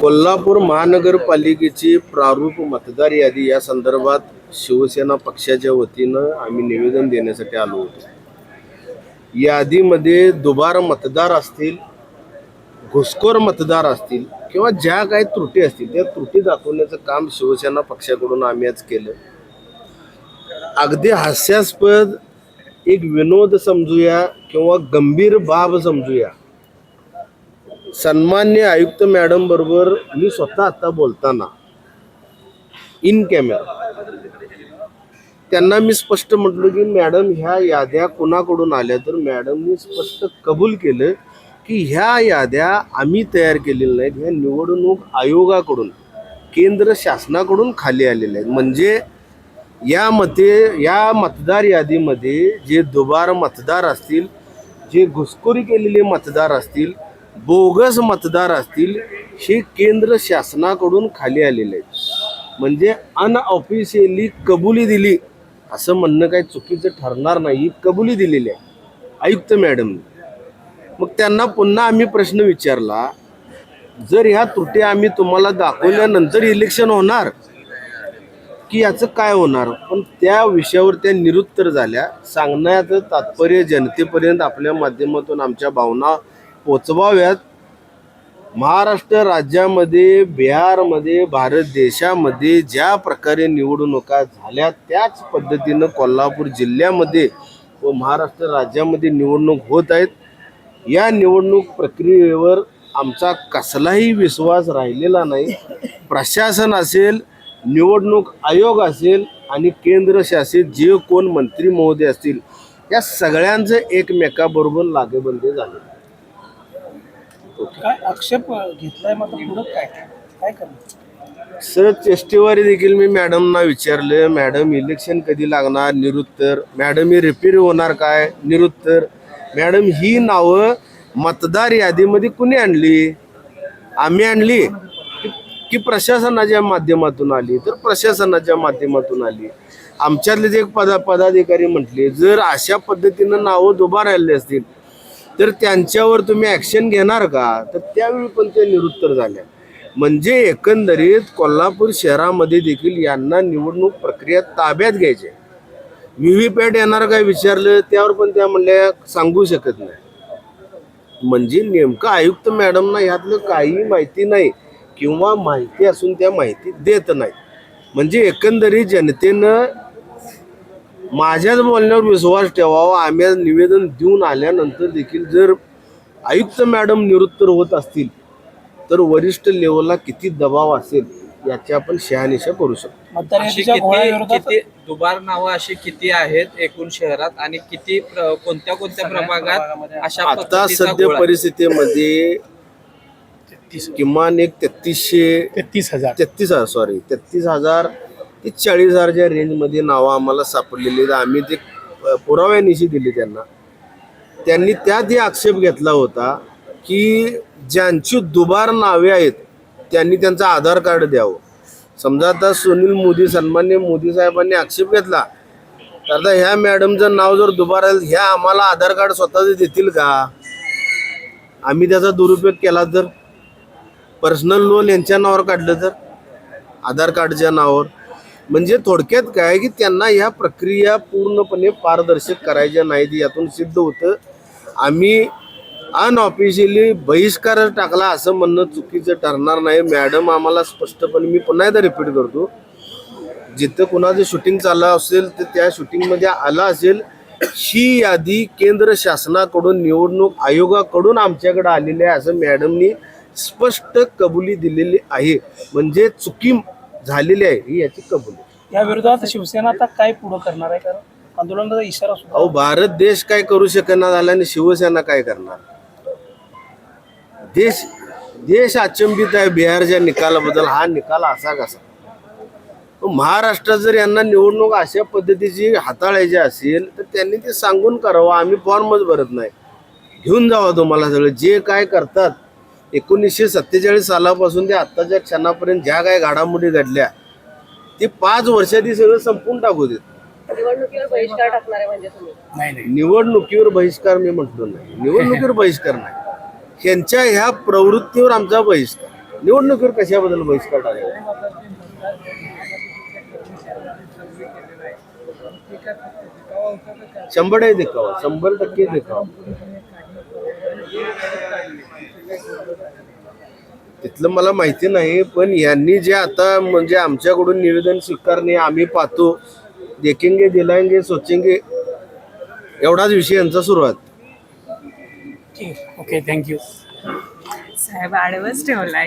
कोल्हापूर महानगरपालिकेची प्रारूप मतदार यादी या संदर्भात शिवसेना पक्षाच्या वतीनं आम्ही निवेदन देण्यासाठी आलो होतो. यादीमध्ये दुबार मतदार असतील घुसखोर मतदार असतील किंवा ज्या काही त्रुटी असतील त्या त्रुटी दाखवण्याचं काम शिवसेना पक्षाकडून आम्ही आज केलं. अगदी हास्यास्पद एक विनोद समजूया किंवा गंभीर बाब समजूया. सन्मान्य आयुक्त मॅडम बरोबर मी स्वतः आता बोलताना इन कॅमेरा त्यांना मी स्पष्ट म्हटलं की मॅडम ह्या याद्या कुणाकडून आल्या? तर मॅडमनी स्पष्ट कबूल केलं की ह्या याद्या आम्ही तयार केलेल्या नाहीत. ह्या निवडणूक आयोगाकडून केंद्र शासनाकडून खाली आलेल्या आहेत. म्हणजे यामध्ये या मतदार यादीमध्ये जे दुबार मतदार असतील जे घुसखोरी केलेले मतदार असतील बोगस मतदार असतील हे केंद्र शासनाकडून खाली आलेले आहेत. म्हणजे अनऑफिशियली कबुली दिली असं म्हणणं काही चुकीचं ठरणार नाही कबुली दिलेली आहे. आयुक्त मॅडमने. मग त्यांना पुन्हा आम्ही प्रश्न विचारला जर ह्या त्रुटी आम्ही तुम्हाला दाखवल्यानंतर इलेक्शन होणार की याचं काय होणार? पण त्या विषयावर त्या निरुत्तर झाल्या. सांगण्याचं तात्पर्य जनतेपर्यंत आपल्या माध्यमातून आमच्या भावना पोचवाव्यात. महाराष्ट्र राज्यामध्ये बिहारमध्ये भारत देशामध्ये ज्या प्रकारे निवडणुका झाल्या त्याच पद्धतीनं कोल्हापूर जिल्ह्यामध्ये व महाराष्ट्र राज्यामध्ये निवडणूक होत आहेत. या निवडणूक प्रक्रियेवर आमचा कसलाही विश्वास राहिलेला नाही. प्रशासन असेल निवडणूक आयोग असेल आणि केंद्र शासित जे कोण मंत्री महोदय असतील या सगळ्यांचं एकमेकाबरोबर लागेबंदी झाले काय आक्षेप घेतलाय मात्र पुढं काय? काय करणार? सर चेष्टेवारी देखील मी मॅडमना विचारलं मॅडम इलेक्शन कधी लागणार? निरुत्तर. मॅडम ही रिपेअर होणार काय? निरुत्तर. मॅडम ही नावं मतदार यादीमध्ये कुणी आणली? आम्ही आणली. की- की प्रशासनाच्या माध्यमातून आली? तर प्रशासनाच्या माध्यमातून आली. आमच्यातले जे एक पदा पदाधिकारी म्हटले जर अशा पद्धतीनं नावं दुबार आले असतील तर त्यांच्यावर तुम्ही ॲक्शन घेणार का? तर त्यावेळी पण ते निरुत्तर झाल्या म्हणजे एकंदरीत कोल्हापूर शहरामध्ये देखील यांना निवडणूक प्रक्रिया ताब्यात घ्यायची व्ही व्ही पॅट येणार काय विचारलं त्यावर पण त्या म्हणल्या सांगू शकत नाही. म्हणजे नेमकं आयुक्त मॅडमना ह्यातलं काही माहिती नाही किंवा माहिती असून त्या माहिती देत नाही म्हणजे एकंदरीत जनतेनं माझ्याच बोलण्यावर विश्वास ठेवावा आम्ही निवेदन देऊन आल्यानंतर देखील जर आयुक्त मॅडम निवृत्तर होत असतील तर वरिष्ठ लेवलला किती दबाव असेल याची आपण शहानिशा करू शकतो. अशी किती दुबार नावं अशी किती आहेत एकूण शहरात आणि किती प्र- कोणत्या कोणत्या प्रभागात अशा आता सध्या? परिस्थितीमध्ये किमान एक तेहतीसशे तेहतीस हजार. तेहतीस हजार सॉरी तेहतीस हजार ते चाळीस हजारच्या रेंजमध्ये नावं आम्हाला सापडलेली आम्ही ते पुराव्यानिशी दिली त्यांना. त्यांनी त्यातही आक्षेप घेतला होता की ज्यांची दुबार नावे आहेत त्यांनी त्यांचं आधार कार्ड द्यावं. समजा आता सुनील मोदी सन्मान्य मोदी साहेबांनी आक्षेप घेतला. तर आता ह्या मॅडमचं नाव जर दुबार आहे ह्या आम्हाला आधार कार्ड स्वतःच देतील का? आम्ही त्याचा दुरुपयोग केला तर? पर्सनल लोन यांच्या नावावर काढलं तर? आधार कार्डच्या नावावर? म्हणजे थोडक्यात काय की त्यांना ह्या प्रक्रिया पूर्णपणे पारदर्शक करायच्या नाहीत यातून सिद्ध होतं. आम्ही अनऑफिशियली बहिष्कार टाकला असं म्हणणं चुकीचं ठरणार नाही. मॅडम आम्हाला स्पष्टपणे मी पुन्हा एकदा रिपीट करतो. जिथं कुणाचं शूटिंग चाललं असेल तर त्या शूटिंगमध्ये आला असेल ही यादी केंद्र शासनाकडून निवडणूक आयोगाकडून आमच्याकडे आलेली आहे असं मॅडमनी स्पष्ट कबुली दिलेली आहे. म्हणजे चुकी झालेली आहे ही याची कबुली या विरोधात शिवसेना आता काय पुढं करणार आहे? कारण आंदोलनाचा इशारा सुद्धा अहो भारत देश काय करू शकणार झाला आणि शिवसेना काय करणार? देश देश अचंबित आहे बिहारच्या निकालाबद्दल हा निकाल असा कसा पण महाराष्ट्रात जर यांना निवडणूक अशा पद्धतीची हाताळायची असेल तर त्यांनी ते सांगून करावं. आम्ही फॉर्मच भरत नाही. घेऊन जावा तुम्हाला सगळं. जे काय करतात एकोणीसशे सत्तेचाळीस सालापासून ते आत्ताच्या क्षणापर्यंत ज्या काय घडामोडी घडल्या ते पाच वर्षात सगळं संपून टाकू देत. निवडणुकीवर बहिष्कार टाकणार आहे म्हणजे तुम्ही? नाही नाही. निवडणुकीवर बहिष्कार मी म्हटलो नाही. निवडणुकीवर बहिष्कार नाही. ह्यांच्या ह्या प्रवृत्तीवर आमचा बहिष्कार. निवडणुकीवर कशाबद्दल बहिष्कार टाकायचा? शंभर टक्के देखावा. शंभर टक्के देखावा. तिथलं मला माहिती नाही पण यांनी जे आता म्हणजे आमच्याकडून निवेदन स्वीकारणे आम्ही पाहतो देखेंगे दिलांगे सोचेंगे एवढाच विषय यांचा सुरू आहे ठीक आहे ओके थँक्यू. साहेब आडवच ठेवलाय.